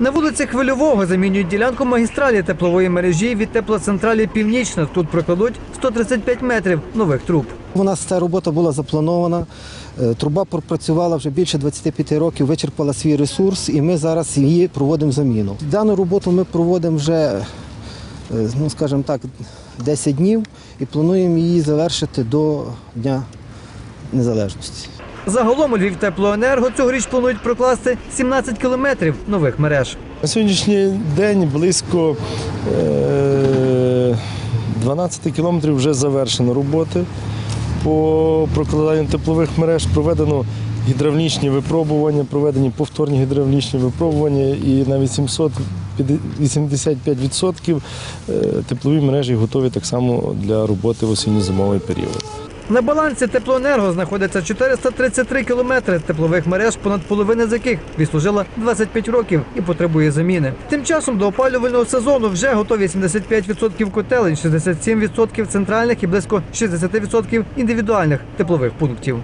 На вулиці Хвильового замінюють ділянку магістралі теплової мережі від теплоцентралі Північна. Тут прокладуть 135 метрів нових труб. У нас ця робота була запланована. Е, Труба пропрацювала вже більше 25 років, вичерпала свій ресурс, і ми зараз її проводимо заміну. Дану роботу ми проводимо вже, е, ну скажімо так, 10 днів і плануємо її завершити до Дня Незалежності. Загалом у Львів теплоенерго цьогоріч планують прокласти 17 кілометрів нових мереж. На сьогоднішній день близько е, 12 кілометрів вже завершено роботи по прокладанню теплових мереж. Проведено гідравлічні випробування, проведені повторні гідравлічні випробування і на 885% е, теплові мережі готові так само для роботи в осінньо-зимовий період. На балансі теплоенерго знаходиться 433 кілометри теплових мереж, понад половина з яких відслужила 25 років і потребує заміни. Тим часом до опалювального сезону вже готові 75% котелень, 67% центральних і близько 60% індивідуальних теплових пунктів.